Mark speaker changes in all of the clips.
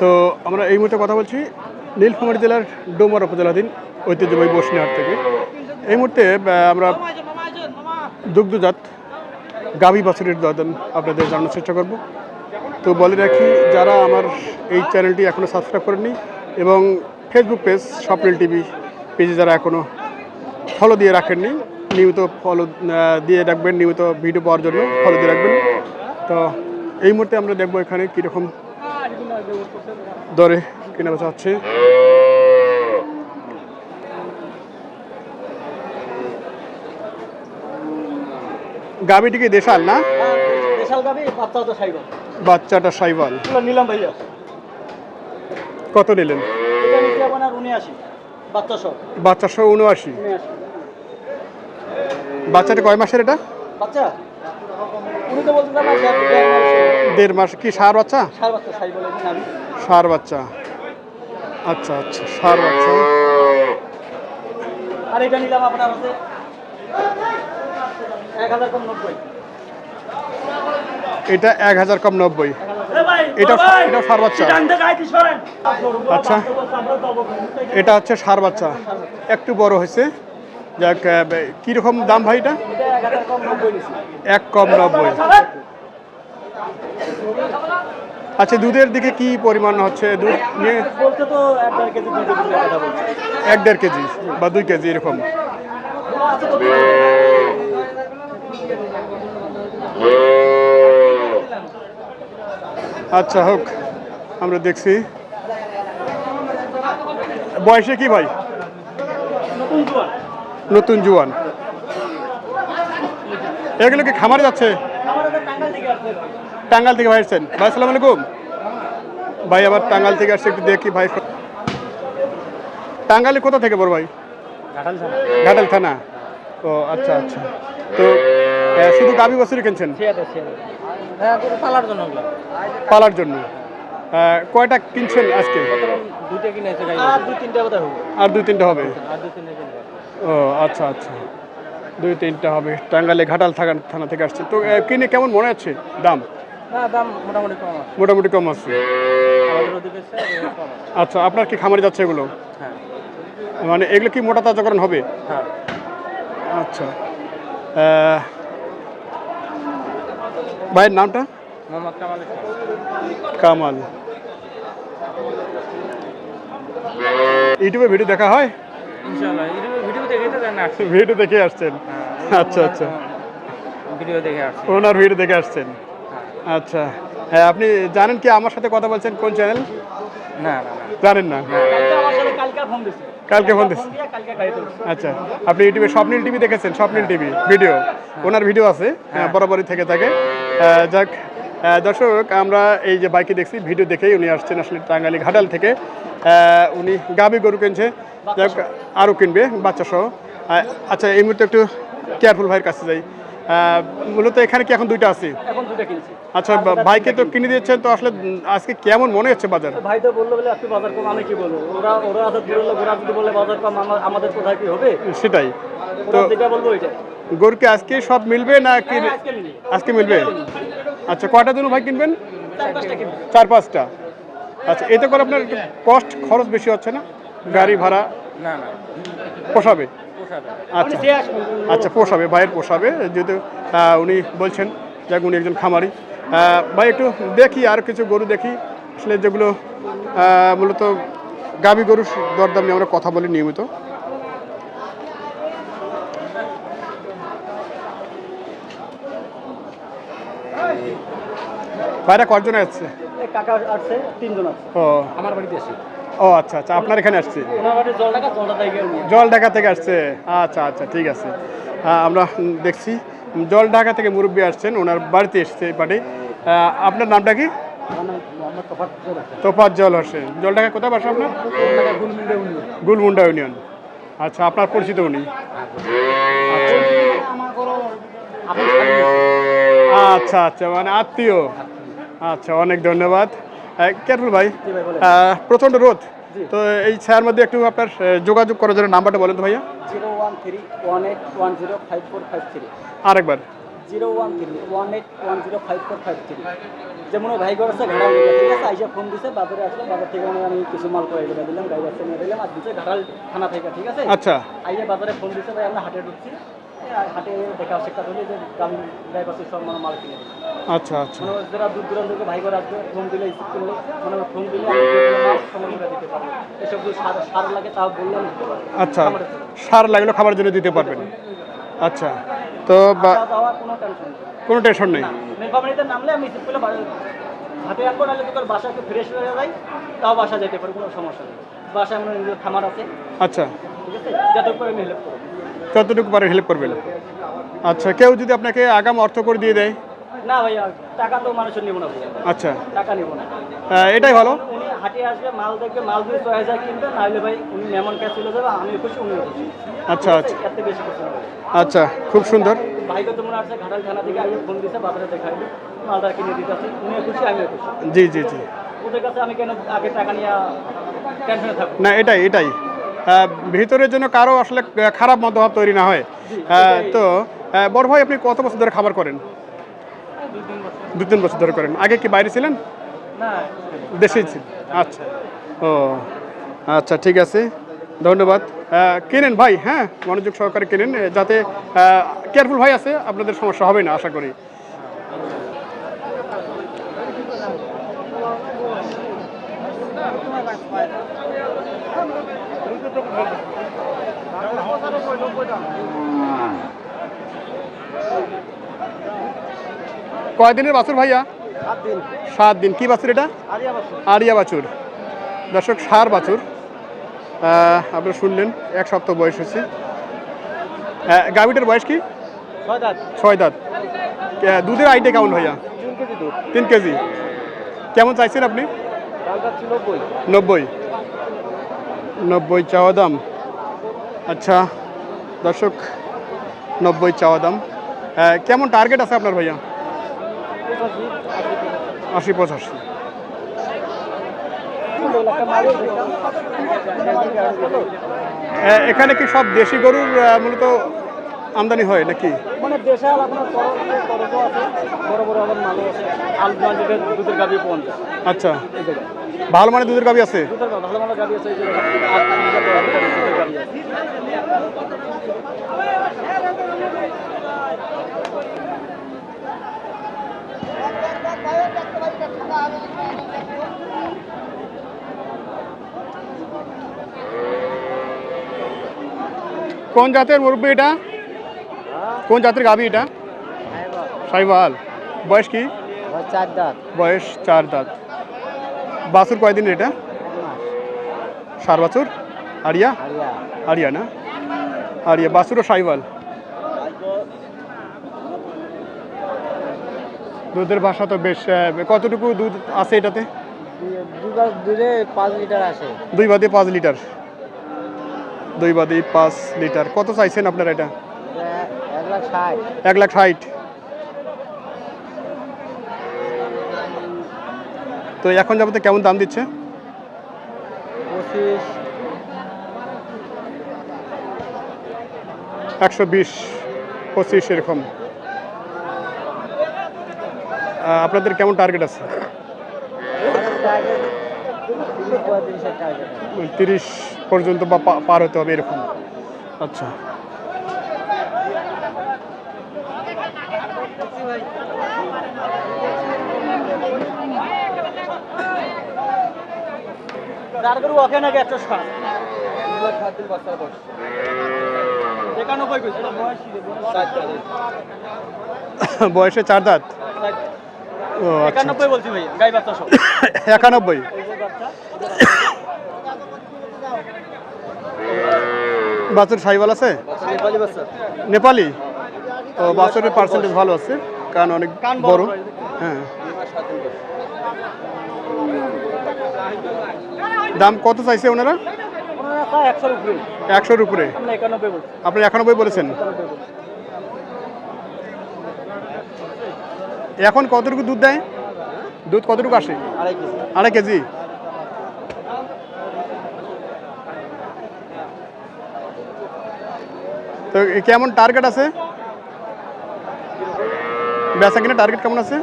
Speaker 1: তো আমরা এই মুহূর্তে কথা বলছি নীলফামারী জেলার ডোমার উপজেলাধীন ঐতিহ্যবাহী বসনিহাট থেকে। এই মুহূর্তে আমরা দুগ্ধজাত গাভী বাছুরের দরদাম আপনাদের জানানোর চেষ্টা করব। তো বলে রাখি, যারা আমার এই চ্যানেলটি এখনও সাবস্ক্রাইব করেননি এবং ফেসবুক পেজ স্বপ্নিল টিভি পেজে যারা এখনও ফলো দিয়ে রাখেননি, নিয়মিত ফলো দিয়ে রাখবেন, নিয়মিত ভিডিও পাওয়ার জন্য ফলো দিয়ে রাখবেন। তো এই মুহূর্তে আমরা দেখব এখানে কীরকম দরে কেনা বেচা হচ্ছে। গাবিটি কি দেশাল না? বাচ্চাটা সাইবাল।
Speaker 2: নিলাম ভাইয়া।
Speaker 1: কত নিলেন?
Speaker 2: এটা নিচে আপনার উনিআশি। বাচ্চা সব
Speaker 1: বাচ্চা সহ উনআশি। বাচ্চাটা কয় মাসের এটা?
Speaker 2: বাচ্চা? দেড় মাস
Speaker 1: কি সার বাচ্চা?
Speaker 2: সার বাচ্চা
Speaker 1: সার আচ্ছা আচ্ছা সার বাচ্চা।
Speaker 2: আর এটা নিলাম আপনার হচ্ছে এক হাজার কম নব্বই।
Speaker 1: এটা এক হাজার কম নব্বই। এটা এটা সার বাচ্চা। আচ্ছা। এটা হচ্ছে সার বাচ্চা। একটু বড় হয়েছে। যাক বে- দাম ভাই এটা?
Speaker 2: এক কম নব্বই।
Speaker 1: আচ্ছা দুধের দিকে কি পরিমাণ হচ্ছে? দুধ নিয়ে
Speaker 2: এক দেড় কেজি,
Speaker 1: বা দুই কেজি, এরকম। আচ্ছা হোক, আমরা দেখছি। বয়সে কি ভাই?
Speaker 2: নতুন জোয়ান।
Speaker 1: এগুলো কি খামারে যাচ্ছে?
Speaker 2: টাঙ্গাল থেকে
Speaker 1: ভাই এসছেন। ভাই আসসালামু আলাইকুম। ভাই আবার টাঙ্গাল থেকে আসছে একটু দেখি ভাই। টাঙ্গালে কোথা থেকে বড় ভাই?
Speaker 2: ঘাটাল
Speaker 1: থানা। ও আচ্ছা আচ্ছা। তো শুধু গাভী বছরই কিনছেন?
Speaker 2: পালার জন্য। ওগুলো
Speaker 1: পালার জন্য কয়টা কিনছেন আজকে?
Speaker 2: আর দুই তিনটা হবে।
Speaker 1: ও আচ্ছা আচ্ছা। দুই তিনটা হবে। টাঙ্গালে ঘাটাল থাকা থানা থেকে আসছে। তো কিনে কেমন মনে হচ্ছে দাম?
Speaker 2: মোটামুটি কম আছে।
Speaker 1: আছে।
Speaker 2: আছে।
Speaker 1: আচ্ছা আপনার কি খামারে যাচ্ছে এগুলো?
Speaker 2: হ্যাঁ।
Speaker 1: মানে এগুলো কি মোটা তাজাকরণ হবে?
Speaker 2: হ্যাঁ।
Speaker 1: আচ্ছা। ভাইয়ের নামটা?
Speaker 2: কামাল
Speaker 1: ইউটিউবে ভিডিও দেখা হয়?
Speaker 2: ইনশাআল্লাহ ভিডিও দেখে তো জানা আসছে
Speaker 1: ভিডিও দেখে আসছেন। আচ্ছা আচ্ছা।
Speaker 2: ভিডিও দেখে আসছে
Speaker 1: ওনার ভিডিও দেখে আসছেন। আচ্ছা। হ্যাঁ আপনি জানেন কি আমার সাথে কথা বলছেন কোন চ্যানেল
Speaker 2: না না না।
Speaker 1: জানেন না?
Speaker 2: কালকে ফোন দিছি।
Speaker 1: দিচ্ছি। আচ্ছা। আপনি ইউটিউবে স্বপ্নিল টিভি দেখেছেন? Swapnil TV video. ওনার ভিডিও আছে। হ্যাঁ, বরাবরই থেকে থাকে। যাক দর্শক আমরা এই যে বাইকে দেখছি ভিডিও দেখেই উনি আসছেন আসলে টাঙ্গালি ঘাটাল থেকে। উনি গাবি গরু কিনছে আরও কিনবে বাচ্চা সহ আচ্ছা এই মুহূর্তে একটু কেয়ারফুল ভাইয়ের কাছে যাই। মূলত এখানে কি এখন দুইটা আছে? আচ্ছা ভাইকে তো কিনে দিয়েছেন তো আসলে আজকে কেমন মনে হচ্ছে বাজার?
Speaker 2: ভাই তো বলল বলে আজকে বাজার কম আমি কি বলব? ওরা ওরা দূরের লোক ওরা যদি বলে বাজার কম আমাদের কোথায় কি হবে?
Speaker 1: সেটাই। তো
Speaker 2: যেটা বলব ওইটা
Speaker 1: গরু কি আজকে সব মিলবে না কি
Speaker 2: হ্যাঁ, আজকে
Speaker 1: মিলবে। আচ্ছা কয়টা দিন ভাই কিনবেন?
Speaker 2: চার পাঁচটা
Speaker 1: আচ্ছা এতে করে আপনার একটু কস্ট খরচ বেশি হচ্ছে না? গাড়ি ভাড়া?
Speaker 2: না না।
Speaker 1: পোষাবে? আচ্ছা। আচ্ছা পোষাবে ভাইয়ের পোষাবে। যেহেতু উনি বলছেন যাক উনি একজন খামারি। ভাই একটু দেখি আর কিছু গরু দেখি। আসলে যেগুলো মূলত গাবি গরুর দরদাম নিয়ে আমরা কথা বলি নিয়মিত। ভাইরা কজন আসছে
Speaker 2: কাকা আসছে তিনজন আছে।
Speaker 1: ও।
Speaker 2: আমার বাড়িতে আসি
Speaker 1: ও আচ্ছা আচ্ছা আপনার এখানে আসছে?
Speaker 2: জল
Speaker 1: ঢাকা থেকে আসছে? আচ্ছা আচ্ছা ঠিক আছে। আমরা দেখছি জল ঢাকা থেকে মুরব্বী আসছেন ওনার বাড়িতে এসছে আহ, আপনার নামটা কি?
Speaker 2: তোফাত জল
Speaker 1: তোফাত জল হোসেন। জল ঢাকা কোথায় বাসা আপনার?
Speaker 2: গুলমিন্ডা
Speaker 1: গুলমুন্ডা ইউনিয়ন। আচ্ছা আপনার পরিচিত উনি? আচ্ছা আচ্ছা আচ্ছা মানে আত্মীয়। আচ্ছা অনেক ধন্যবাদ। কেরফুল ভাই প্রচণ্ড রোদ। তো এই ছায়ার মধ্যে একটু আপনার যোগাযোগ করার জন্য নাম্বারটা বলেন তো ভাইয়া।
Speaker 2: Zero one three one eight one zero five four five three.
Speaker 1: আরেকবার।
Speaker 2: Zero one three one eight one zero five four five three. যেমন ভাই ঘর আছে ঘাড়াল ঠিক আছে আইসা ফোন দিছে বাজারে আসলো বাজার থেকে আমি কিছু মাল করে দিলাম গাড়ি বাচ্চা নিয়ে দিলাম আর দিচ্ছে ঘাড়াল থানা থেকে ঠিক আছে?
Speaker 1: আচ্ছা।
Speaker 2: আইয়া বাজারে ফোন দিছে ভাই আমরা হাটে ঢুকছি। হাটে দেখা যে সব মানে মাল কিনে
Speaker 1: আচ্ছা আচ্ছা।
Speaker 2: যারা দূর দূরান্ত থেকে ভাই করে আসবে ফোন দিলে রিসিভ করলে মানে ফোন দিলে দিতে পারব। এসব যদি সার সার লাগে তাও বললাম
Speaker 1: আচ্ছা সার লাগলে খাবার জন্য দিতে পারবেন। আচ্ছা তো
Speaker 2: কোনো টেনশন নেই।
Speaker 1: কোনো টেনশন নেই।
Speaker 2: কোম্পানিতে নামলে আমি হাতে নাহলে তোর ফ্রেশ হয়ে তাও বাসা যেতে পারে কোনো সমস্যা নেই। বাসায় আমার নিজের খামার আছে।
Speaker 1: আচ্ছা।
Speaker 2: ঠিক আছে? যাতে করে আমি হেল্প করব।
Speaker 1: কতটুকু পারে হেল্প করবেন? আচ্ছা কেউ যদি আপনাকে আগাম অর্থ করে দিয়ে দেয়?
Speaker 2: না ভাইয়া টাকা তো মানুষের নেব না
Speaker 1: আচ্ছা।
Speaker 2: টাকা নেব না।
Speaker 1: আহ, এটাই ভালো।
Speaker 2: উনি হাটে আসবে মাল দেখবে মাল দিয়ে চয়ে যায় কিনবে নাহলে ভাই উনি মেমন ক্যাশ চলে যাবে আমি খুশি উনিও খুশি।
Speaker 1: আচ্ছা আচ্ছা।
Speaker 2: এত বেশি না
Speaker 1: আচ্ছা খুব সুন্দর।
Speaker 2: ভাইকে তো মনে আছে ঘাটাল থানা থেকে আগে ফোন দিছে বাজারে দেখাইবে মালটা কিনে দিতে আছে উনিও খুশি আমিও খুশি।
Speaker 1: জি জি জি।
Speaker 2: ওদের কাছে আমি কেন আগে টাকা নিয়ে টেনশনে থাকব?
Speaker 1: না এটাই এটাই। ভিতরের জন্য কারও আসলে খারাপ মন্তভাব তৈরি না হয়। তো বড় ভাই আপনি কত বছর ধরে খাবার করেন? দু তিন বছর ধরে করেন। আগে কি বাইরে ছিলেন? দেশেই ছিলেন। আচ্ছা। ও আচ্ছা ঠিক আছে। ধন্যবাদ। কিনেন ভাই? হ্যাঁ মনোযোগ সহকারে কেনেন যাতে কেয়ারফুল ভাই আছে আপনাদের সমস্যা হবে না আশা করি। কয়দিনের বাছুর ভাইয়া?
Speaker 2: সাত দিন।
Speaker 1: কি বাছুর এটা?
Speaker 2: আরিয়া বাছুর।
Speaker 1: দর্শক সার বাছুর। আহ, আপনারা শুনলেন এক সপ্তাহ বয়স হচ্ছে গাভীটার বয়স কি?
Speaker 2: ছয় দাঁত।
Speaker 1: দুধের আইটে কেমন ভাইয়া?
Speaker 2: তিন কেজি
Speaker 1: কেমন চাইছেন আপনি? নব্বই। নব্বই চাওয়া দাম। আচ্ছা দর্শক নব্বই চাওয়া দাম। কেমন টার্গেট আছে আপনার ভাইয়া? আশি পঁচাশি। এখানে কি সব দেশি গরুর মূলত আমদানি হয় নাকি?
Speaker 2: মানে দেশাল আপনার বড় বড় আবার মালও আছে। আলু যেটা দুধের গাভি পাওয়া যায়
Speaker 1: আচ্ছা ভালো মানে দুধের গাবি আছে? কোন জাতের মুরব্বী এটা? কোন জাতের গাবি এটা? সাইবাল। বয়স কি?
Speaker 2: চার দাঁত।
Speaker 1: বয়স চার দাঁত। বাছুর কয়দিন এটা? সার বাছুর? আরিয়া?
Speaker 2: আরিয়া।
Speaker 1: না? আরিয়া বাছুর ও সাইবাল দুধের ভাষা তো বেশ কতটুকু দুধ আছে এটাতে?
Speaker 2: দুধে পাঁচ লিটার আসে।
Speaker 1: দুই বাদে পাঁচ লিটার। দুই বাদে পাঁচ লিটার। কত চাইছেন আপনারা এটা?
Speaker 2: এক লাখ ষাট
Speaker 1: এক লাখ ষাট তো এখন যাবতে কেমন দাম দিচ্ছে? একশো বিশ পঁচিশ এরকম। আপনাদের কেমন টার্গেট আছে?
Speaker 2: তিরিশ
Speaker 1: পর্যন্ত বা পার হতে হবে এরকম। আচ্ছা।
Speaker 2: যার গরু ওকে নাকি একশো ষাট
Speaker 1: বয়সে চার দাঁত? আচ্ছা।
Speaker 2: একানব্বই বলছি ভাই গাই বাচ্চা সব।
Speaker 1: একানব্বই।
Speaker 2: এই যে বাচ্চা
Speaker 1: বাছুর সাইবাল আছে
Speaker 2: নেপালি?
Speaker 1: ও বাছুরের পার্সেন্টেজ ভালো আছে কারণ অনেক বড়। হ্যাঁ। দাম কত চাইছে ওনারা?
Speaker 2: একশোর উপরে।
Speaker 1: আপনি একানব্বই বলেছেন। এখন কতটুকু দুধ দেয়? দুধ কতটুকু আসে?
Speaker 2: আড়াই কেজি।
Speaker 1: আড়াই কেজি তো কেমন টার্গেট আছে? বেচা কিনা টার্গেট কেমন আছে?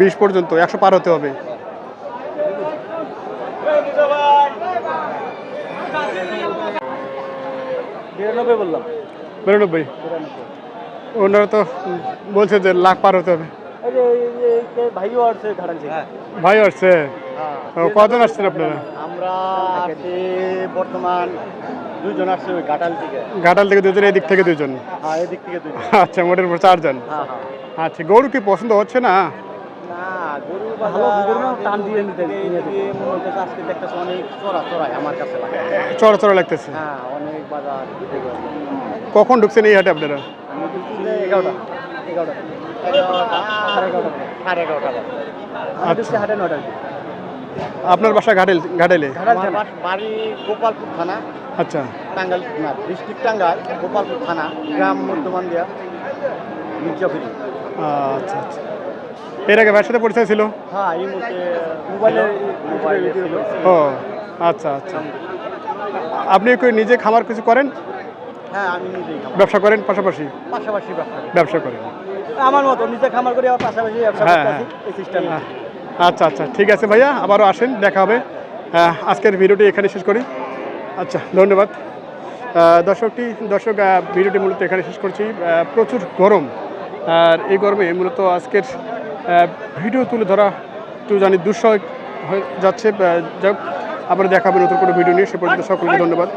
Speaker 3: বিশ পর্যন্ত
Speaker 1: একশো পার হতে হবে।
Speaker 3: বিরানব্বই বললাম।
Speaker 1: বিরানব্বই।
Speaker 3: বিরানব্বই।
Speaker 1: ওনারা তো বলছে যে লাখ পার হতে হবে।
Speaker 3: ভাইও আসছে
Speaker 1: ভাই আসছে? ও, কজন আসছেন আপনারা?
Speaker 3: আমরা বর্তমান দুজন আসছে ওই ঘাটাল থেকে।
Speaker 1: ঘাটাল থেকে দুজন এদিক থেকে দুজন?
Speaker 3: হ্যাঁ এদিক থেকে দুজন।
Speaker 1: আচ্ছা মোটের উপর চারজন?
Speaker 3: হ্যাঁ হ্যাঁ।
Speaker 1: আচ্ছা গরু কি পছন্দ হচ্ছে না?
Speaker 3: না গরু ভালো গরু টান দিয়ে নিতে মনে হচ্ছে আজকে দেখতেছে অনেক চড়া চড়াই আমার কাছে লাগে
Speaker 1: চড়া চড়া লাগতেছে।
Speaker 3: হ্যাঁ অনেক বাজার
Speaker 1: কখন ঢুকছেন এই হাটে আপনারা?
Speaker 3: আমি এগারোটা এগারোটা এগারোটা সাড়ে এগারোটা
Speaker 1: আচ্ছা।
Speaker 3: হাটে নটা
Speaker 1: আপনার বাসা ঘাটেল ঘাটেলে?
Speaker 3: বাড়ি গোপালপুর থানা।
Speaker 1: আচ্ছা।
Speaker 3: টাঙ্গাইল না ডিস্ট্রিক্ট টাঙ্গাইল গোপালপুর থানা গ্রাম মধ্যমান দিয়া মির্জাপুরি।
Speaker 1: আচ্ছা আচ্ছা। এর আগে ভাইয়ের সাথে পরিচয় ছিল?
Speaker 3: হ্যাঁ
Speaker 1: ও আচ্ছা আচ্ছা। আপনি কি নিজে খামার কিছু করেন?
Speaker 3: হ্যাঁ
Speaker 1: ব্যবসা করেন পাশাপাশি?
Speaker 3: পাশাপাশি ব্যবসা করি।
Speaker 1: করেন।
Speaker 3: আমার মতো নিজে খামার করে আবার পাশাপাশি ব্যবসা
Speaker 1: হ্যাঁ, আচ্ছা আচ্ছা ঠিক আছে ভাইয়া আবারও আসেন দেখা হবে। আজকের ভিডিওটি এখানে শেষ করি। আচ্ছা ধন্যবাদ। দর্শকটি দর্শক ভিডিওটি মূলত এখানে শেষ করছি। প্রচুর গরম। আর এই গরমে মূলত আজকের ভিডিও তুলে ধরা একটু জানি দুঃসহ হয়ে যাচ্ছে। যাক আবার দেখাবেন নতুন কোনো ভিডিও নিয়ে। সে পর্যন্ত সকলকে ধন্যবাদ।